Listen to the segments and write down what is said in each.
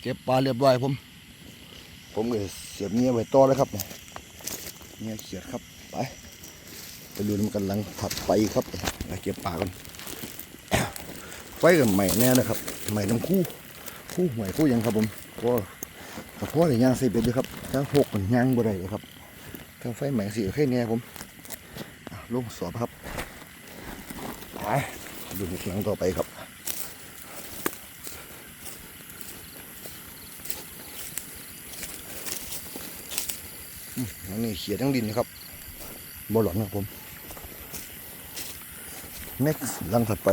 เก็บปลาเรียบร้อยผม ผมก็เสียบเงี้ยไว้ต่อแล้วครับเงี้ยเขียดครับไปไปดูมันกำลังถัดไปครับไปเก็บปลากันไฟกันใหม่แน่นะครับใหม่น้ำคู่คู่หวยคู่ยังครับผมก็กระเพาะอะไรย่างส่เป็ดด้วยครับถ้าหกมันย่างบ่ได้ครับถ้าไฟใหม่สีแค่แน่ผมลงสอบครับไปดูในครั้งต่อไปครับ อันนี้เขียดทั้งดินนะครับบอหลอนครับผม next ลังถัดไป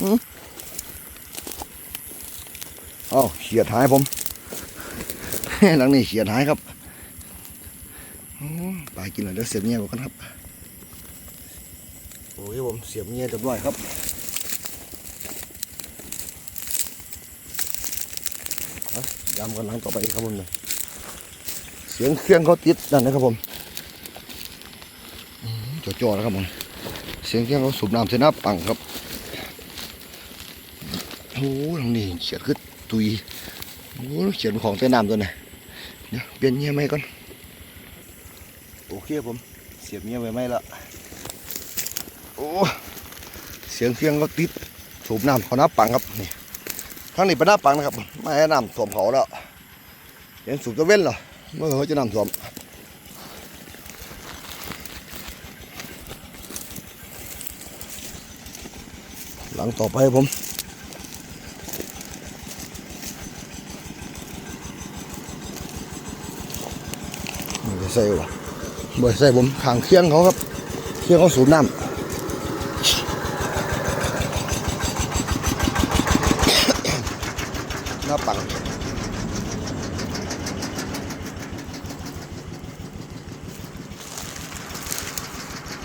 หืมอ้าวเขียดหายผมหลังนี้เขียดหายครับอ๋อปลากินแล้วเดี๋ยวเสียบเงี้ยก่อนครับ โอ้ยผมเสียบเงี้ยเรียบร้อยครับ ยำกันหลังต่อไปครับผมเลยเสียงเครื่องเขาติดนั่นนะครับผมจ่อๆนะครับผมเสียงเครื่องเขาสูบน้ำใส่หน้าปังครับโอ้ทางนี้เขียดขึ้นตุยโอ้เขียดของใต้น้ำตัวไหนเดี๋ยวเปลี่ยนเงี้ยไหมก่อนโอเคผมเสียบเงี้ยไว้ไหมละโอ้เสียงเครื่องก็ติดสูบน้ำเขาน้าปังครับนี่ ทางนี้เป็นหน้าปังนะครับไม่ให้น้ำท่วมเขาแล้วเห็นสูบจะเว้นเหรอเมื่อเขาจะน้ำท่วมหลังต่อไปผมไม่ใส่หรอไม่ใส่ผมขางเคียงเขาครับ เคียงเขาสูบน้ำ หน้าปัง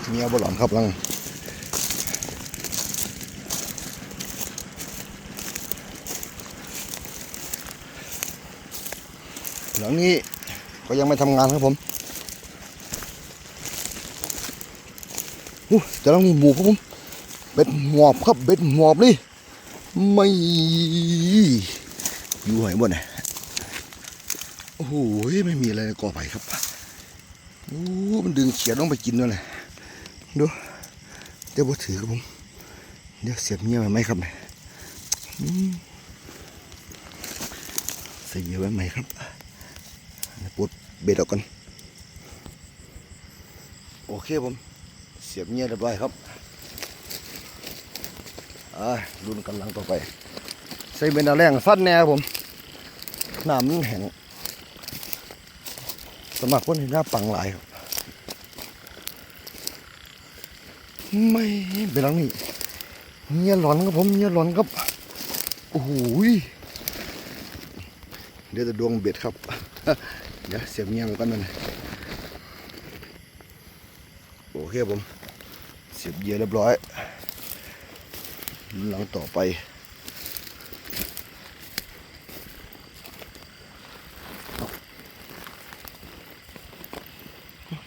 เมียบหลอนครับลังหลังนี้ก็ยังไม่ทำงานครับผมอู้จะต้องมีหมูครับผม เบ็ดหมอบครับ เบ็ดหมอบนี่ไม่ อยู่ไหนบ่เนี่ยโอ้โหไม่มีอะไรในกอไผ่ครับโอ้มันดึงเขียดลงไปกินด้วยเลยดูเดี๋ยวบ่ถือครับผมเดี๋ยวเสียบเงี้ยไว้ไหมครับเนี่ยอืมใส่เงี้ยไว้ไหมครับเดี๋ยวดเบ็ดออกก่อนโอเคผมเสียบเงี้ยเรียบร้อยครับอ่ารุ่นกำลังต่อไป ใส่เป็นอะไรแรงสั้นแน่ผมน้ำมันแห้งสมัครคนเห็นหน้าปังหลายครับ ไม่เป็นหลังนี่เงียหลอนครับผมเงียหลอนครับโอ้โหเดี๋ยวจะดวงเบ็ดครับ เดี๋ยวเสียบเงี้ยบไปก่อนนั่นโอเคผม เสียบเยียเรียบร้อย หลังต่อไป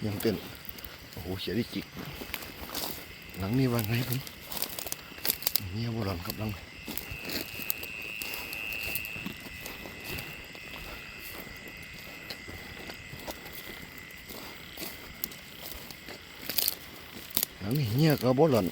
ยังเต้นโอ้โหเสียดิจิกหลังนี้ว่าไงผมเงียบหลอนครับหลังหลังนี้เงียกับบหลอน